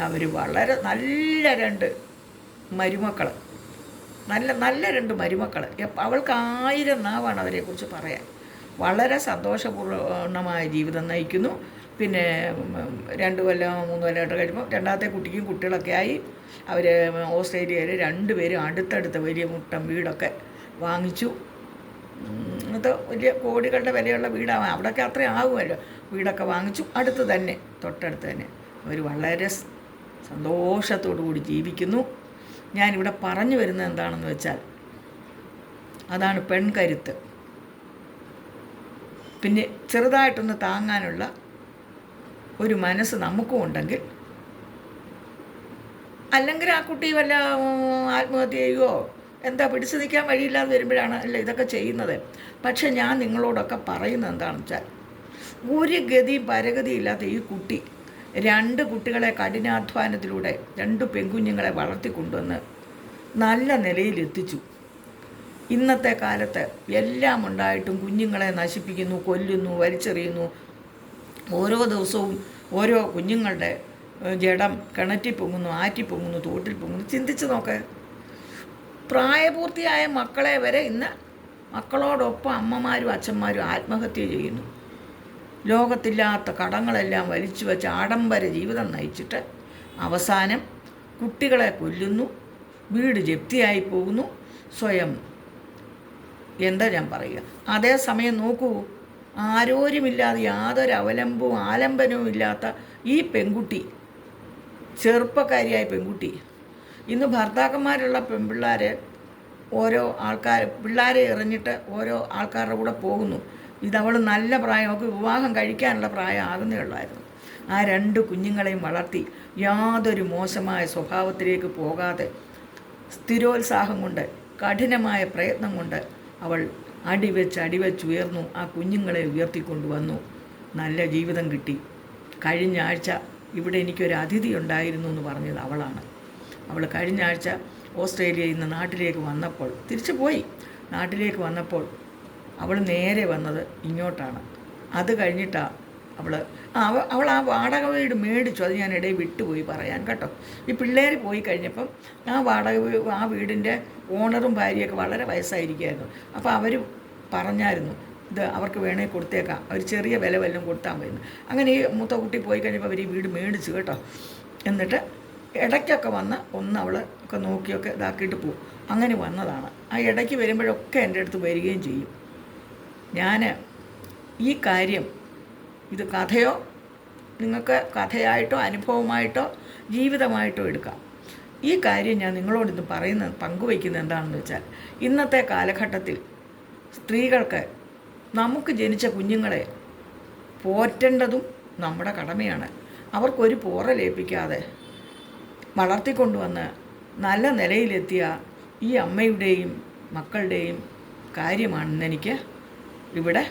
അവർ വളരെ നല്ല രണ്ട് മരുമക്കൾ നല്ല നല്ല രണ്ട് മരുമക്കൾ അവൾക്ക് ആയിരം നാവാണ് അവരെക്കുറിച്ച് പറയാൻ. വളരെ സന്തോഷപൂർണമായ ജീവിതം നയിക്കുന്നു. പിന്നെ രണ്ട് കൊല്ലം മൂന്ന് കൊല്ലമായിട്ട് കഴിയുമ്പോൾ രണ്ടാമത്തെ കുട്ടിക്കും കുട്ടികളൊക്കെ ആയി. അവർ ഓസ്ട്രേലിയയിൽ രണ്ടുപേരും അടുത്തടുത്ത വലിയ മുട്ടം വീടൊക്കെ വാങ്ങിച്ചു. അത് വലിയ കോടികളുടെ വിലയുള്ള വീടാണ് അവിടെയൊക്കെ അത്രയും ആകുമല്ലോ വീടൊക്കെ വാങ്ങിച്ചു. അടുത്ത് തന്നെ തൊട്ടടുത്ത് തന്നെ. അവർ വളരെ സന്തോഷത്തോടു കൂടി ജീവിക്കുന്നു. ഞാനിവിടെ പറഞ്ഞു വരുന്നത് എന്താണെന്ന് വെച്ചാൽ അതാണ് പെൺകരുത്ത്. പിന്നെ ചെറുതായിട്ടൊന്ന് താങ്ങാനുള്ള ഒരു മനസ്സ് നമുക്കും ഉണ്ടെങ്കിൽ അല്ലെങ്കിൽ ആ കുട്ടി വല്ല ആത്മഹത്യ ചെയ്യുകയോ എന്താ പിടിച്ചു നിൽക്കാൻ വഴിയില്ലാതെ വരുമ്പോഴാണ് അല്ല ഇതൊക്കെ ചെയ്യുന്നത്. പക്ഷേ ഞാൻ നിങ്ങളോടൊക്കെ പറയുന്നത് എന്താണെന്ന് വെച്ചാൽ ഒരു ഗതിയും പരഗതിയും ഇല്ലാത്ത ഈ കുട്ടി രണ്ട് കുട്ടികളെ കഠിനാധ്വാനത്തിലൂടെ രണ്ട് പെൺകുഞ്ഞുങ്ങളെ വളർത്തിക്കൊണ്ടുവന്ന് നല്ല നിലയിലെത്തിച്ചു. ഇന്നത്തെ കാലത്ത് എല്ലാം ഉണ്ടായിട്ടും കുഞ്ഞുങ്ങളെ നശിപ്പിക്കുന്നു കൊല്ലുന്നു വലിച്ചെറിയുന്നു. ഓരോ ദിവസവും ഓരോ കുഞ്ഞുങ്ങളുടെ ജഡം കിണറ്റിൽ പൊങ്ങുന്നു ആറ്റി പൊങ്ങുന്നു തോട്ടിൽ പൊങ്ങുന്നു. ചിന്തിച്ച് നോക്ക്. പ്രായപൂർത്തിയായ മക്കളെ വരെ ഇന്ന് മക്കളോടൊപ്പം അമ്മമാരും അച്ഛന്മാരും ആത്മഹത്യ ചെയ്യുന്നു. ലോകത്തില്ലാത്ത കടങ്ങളെല്ലാം വലിച്ചു വെച്ച് ആഡംബര ജീവിതം നയിച്ചിട്ട് അവസാനം കുട്ടികളെ കൊല്ലുന്നു വീട് ജപ്തിയായി പോകുന്നു സ്വയം. എന്താ ഞാൻ പറയുക? അതേസമയം നോക്കൂ ആരോരുമില്ലാതെ യാതൊരു അവലംബവും ആലംബനവും ഇല്ലാത്ത ഈ പെൺകുട്ടി ചെറുപ്പക്കാരിയായ പെൺകുട്ടി. ഇന്ന് ഭർത്താക്കന്മാരുള്ള പെൺപിള്ളേർ ഓരോ ആൾക്കാർ പിള്ളേരെ എറിഞ്ഞിട്ട് ഓരോ ആൾക്കാരുടെ കൂടെ പോകുന്നു. ഇതവൾ നല്ല പ്രായം അവൾക്ക് വിവാഹം കഴിക്കാനുള്ള പ്രായം ആകുന്നേ ഉള്ളായിരുന്നു. ആ രണ്ട് കുഞ്ഞുങ്ങളെയും വളർത്തി യാതൊരു മോശമായ സ്വഭാവത്തിലേക്ക് പോകാതെ സ്ഥിരോത്സാഹം കൊണ്ട് കഠിനമായ പ്രയത്നം കൊണ്ട് അവൾ അടിവെച്ച് അടിവെച്ചുയർന്നു ആ കുഞ്ഞുങ്ങളെ ഉയർത്തിക്കൊണ്ടുവന്നു നല്ല ജീവിതം കിട്ടി. കഴിഞ്ഞ ആഴ്ച ഇവിടെ എനിക്കൊരു അതിഥി ഉണ്ടായിരുന്നു എന്ന് പറഞ്ഞത് അവളാണ്. അവൾ കഴിഞ്ഞ ആഴ്ച ഓസ്ട്രേലിയയിൽ നിന്ന് നാട്ടിലേക്ക് വന്നപ്പോൾ തിരിച്ചു പോയി. നാട്ടിലേക്ക് വന്നപ്പോൾ അവൾ നേരെ വന്നത് ഇങ്ങോട്ടാണ്. അത് കഴിഞ്ഞിട്ടാണ് അവൾ അവ അവൾ ആ വാടക വീട് മേടിച്ചു. അത് ഞാൻ ഇടയിൽ വിട്ടുപോയി പറയാൻ കേട്ടോ. ഈ പിള്ളേർ പോയി കഴിഞ്ഞപ്പം ആ വാടക ആ വീടിന്റെ ഓണറും ഭാര്യയൊക്കെ വളരെ വയസ്സായിരിക്കുമായിരുന്നു അപ്പോൾ അവർ പറഞ്ഞായിരുന്നു ഇത് അവർക്ക് വേണേൽ കൊടുത്തേക്കാം. അവർ ചെറിയ വില വല്ലതും കൊടുത്താൽ മതി അങ്ങനെ ഈ മൂത്ത കുട്ടി പോയി കഴിഞ്ഞപ്പോൾ അവർ ഈ വീട് മേടിച്ചു കേട്ടോ. എന്നിട്ട് ഇടയ്ക്കൊക്കെ വന്ന് ഒന്ന് അവൾ ഒക്കെ നോക്കിയൊക്കെ ഇതാക്കിയിട്ട് പോകും അങ്ങനെ വന്നതാണ്. ആ ഇടയ്ക്ക് വരുമ്പോഴൊക്കെ എന്റെ അടുത്ത് വരികയും ചെയ്യും. ഞാൻ ഈ കാര്യം ഇത് കഥയോ നിങ്ങൾക്ക് കഥയായിട്ടോ അനുഭവമായിട്ടോ ജീവിതമായിട്ടോ എടുക്കാം. ഈ കാര്യം ഞാൻ നിങ്ങളോട് ഇന്ന് പറയുന്നത് പങ്കുവയ്ക്കുന്നത് എന്താണെന്ന് വെച്ചാൽ ഇന്നത്തെ കാലഘട്ടത്തിൽ സ്ത്രീകൾക്ക് നമുക്ക് ജനിച്ച കുഞ്ഞുങ്ങളെ പോറ്റേണ്ടതും നമ്മുടെ കടമയാണ്. അവർക്കൊരു പോറലേൽപ്പിക്കാതെ വളർത്തിക്കൊണ്ടുവന്ന് നല്ല നിലയിലെത്തിയ ഈ അമ്മയുടെയും മക്കളുടെയും കാര്യമാണെന്നെനിക്ക് ഇവിടെ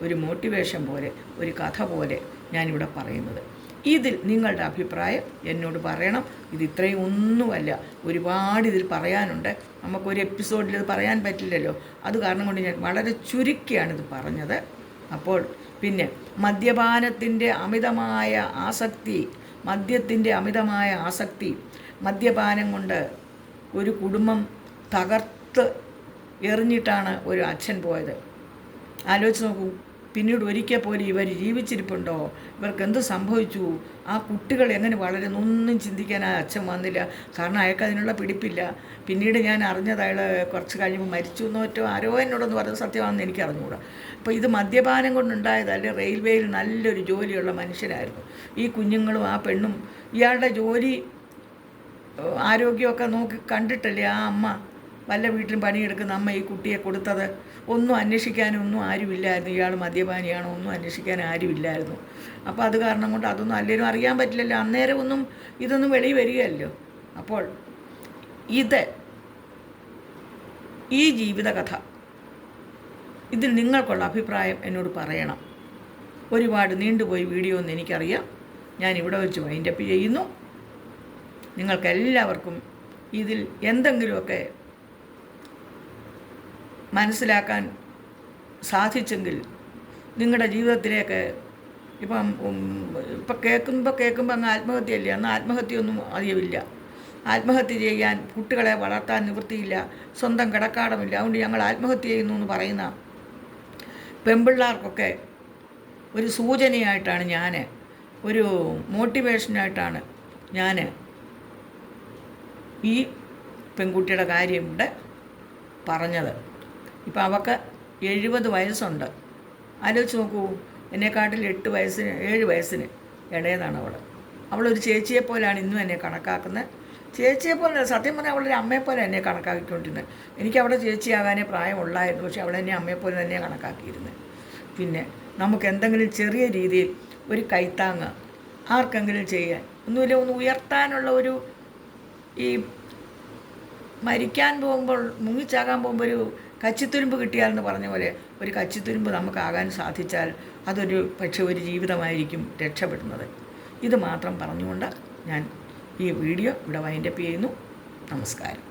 ഒരു മോട്ടിവേഷൻ പോലെ ഒരു കഥ പോലെ ഞാനിവിടെ പറയുന്നത്. ഇതിൽ നിങ്ങളുടെ അഭിപ്രായം എന്നോട് പറയണം. ഇത് ഇത്രയും ഒന്നുമല്ല. ഒരുപാട് ഇതിൽ പറയാനുണ്ട്. നമുക്കൊരു എപ്പിസോഡിൽ ഇത് പറയാൻ പറ്റില്ലല്ലോ. അത് കാരണം കൊണ്ട് ഞാൻ വളരെ ചുരുക്കിയാണ് ഇത് പറഞ്ഞത്. അപ്പോൾ പിന്നെ മദ്യപാനത്തിന്റെ അമിതമായ ആസക്തി മദ്യത്തിന്റെ അമിതമായ ആസക്തി മദ്യപാനം കൊണ്ട് ഒരു കുടുംബം തകർത്ത് എറിഞ്ഞിട്ടാണ് ഒരു അച്ഛൻ പോയത്. ആലോചിച്ച് നോക്കൂ. പിന്നീട് ഒരിക്കൽ പോലും ഇവർ ജീവിച്ചിരിപ്പുണ്ടോ? ഇവർക്ക് എന്ത് സംഭവിച്ചു? ആ കുട്ടികൾ എങ്ങനെ വളരുന്നു? ഒന്നും ചിന്തിക്കാൻ ആ അച്ഛൻ വന്നില്ല. കാരണം അയാൾക്ക് അതിനുള്ള പിടിപ്പില്ല. പിന്നീട് ഞാൻ അറിഞ്ഞത് അയാൾ കുറച്ച് കഴിയുമ്പോൾ മരിച്ചു എന്നോ മറ്റോ ആരോ എന്നോടൊന്ന് പറഞ്ഞത് സത്യമാണെന്ന് എനിക്ക് അറിഞ്ഞുകൂടാ. അപ്പോൾ ഇത് മദ്യപാനം കൊണ്ടുണ്ടായതല്ല റെയിൽവേയിൽ നല്ലൊരു ജോലിയുള്ള മനുഷ്യനായിരുന്നു. ഈ കുഞ്ഞുങ്ങളും ആ പെണ്ണും ഇയാളുടെ ജോലി ആരോഗ്യമൊക്കെ നോക്കി കണ്ടിട്ടല്ലേ ആ അമ്മ വല്ല വീട്ടിലും പണിയെടുക്കുന്ന അമ്മ ഈ കുട്ടിയെ കൊടുത്തത്? ഒന്നും അന്വേഷിക്കാനും ഒന്നും ആരുമില്ലായിരുന്നു. ഇയാൾ മദ്യപാനിയാണോ ഒന്നും അന്വേഷിക്കാൻ ആരുമില്ലായിരുന്നു. അപ്പോൾ അത് കാരണം കൊണ്ട് അതൊന്നും അല്ലേലും അറിയാൻ പറ്റില്ലല്ലോ. അന്നേരം ഒന്നും ഇതൊന്നും വെളി വരികയല്ലോ. അപ്പോൾ ഇത് ഈ ജീവിതകഥ ഇതിൽ നിങ്ങൾക്കുള്ള അഭിപ്രായം എന്നോട് പറയണം. ഒരുപാട് നീണ്ടുപോയി വീഡിയോ എന്ന് എനിക്കറിയാം. ഞാൻ ഇവിടെ വെച്ച് വൈൻഡപ്പ് ചെയ്യുന്നു. നിങ്ങൾക്കെല്ലാവർക്കും ഇതിൽ എന്തെങ്കിലുമൊക്കെ മനസ്സിലാക്കാൻ സാധിച്ചെങ്കിൽ നിങ്ങളുടെ ജീവിതത്തിലേക്ക് ഇപ്പം ഇപ്പം കേൾക്കുമ്പോൾ കേൾക്കുമ്പോൾ അങ്ങ് ആത്മഹത്യയല്ലേ? അന്ന് ആത്മഹത്യയൊന്നും അറിയില്ല ആത്മഹത്യ ചെയ്യാൻ കുട്ടികളെ വളർത്താൻ നിവൃത്തിയില്ല. സ്വന്തം കിടക്കാടമില്ല. അതുകൊണ്ട് ഞങ്ങൾ ആത്മഹത്യ ചെയ്യുന്നു എന്ന് പറയുന്ന പെമ്പിള്ളാർക്കൊക്കെ ഒരു സൂചനയായിട്ടാണ് ഞാൻ ഒരു മോട്ടിവേഷനായിട്ടാണ് ഞാൻ ഈ പെൺകുട്ടിയുടെ കാര്യം ഇവിടെ പറഞ്ഞത്. ഇപ്പം അവൾക്ക് എഴുപത് വയസ്സുണ്ട്. ആലോചിച്ച് നോക്കൂ എന്നെക്കാട്ടിൽ എട്ട് വയസ്സിന് ഏഴ് വയസ്സിന് ഇടയതാണ് അവൾ അവളൊരു ചേച്ചിയെ പോലെയാണ് ഇന്നും എന്നെ കണക്കാക്കുന്നത്. ചേച്ചിയെ പോലെ സത്യം പറഞ്ഞാൽ അവളൊരു അമ്മയെ പോലെ എന്നെ കണക്കാക്കിക്കൊണ്ടിരുന്നത് എനിക്ക് അവിടെ ചേച്ചിയാകാനേ പ്രായമുള്ളായിരുന്നു പക്ഷെ അവളെ എന്നെ അമ്മയെ പോലെ തന്നെ കണക്കാക്കിയിരുന്നത് പിന്നെ നമുക്ക് എന്തെങ്കിലും ചെറിയ രീതിയിൽ ഒരു കൈത്താങ്ങ് ആർക്കെങ്കിലും ചെയ്യാൻ ഒന്നുമില്ല ഒന്ന് ഉയർത്താനുള്ള ഒരു ഈ മരിക്കാൻ പോകുമ്പോൾ മുങ്ങിച്ചാകാൻ പോകുമ്പോൾ ഒരു കച്ചിത്തുരുമ്പ് കിട്ടിയാലെന്ന് പറഞ്ഞ പോലെ ഒരു കച്ചിത്തുരുമ്പ് നമുക്കാകാൻ സാധിച്ചാൽ അതൊരു പക്ഷെ ഒരു ജീവിതമായിരിക്കും രക്ഷപ്പെടുന്നത്. ഇത് മാത്രം പറഞ്ഞുകൊണ്ട് ഞാൻ ഈ വീഡിയോ ഇവിടെ വൈൻഡപ്പ് ചെയ്യുന്നു. നമസ്കാരം.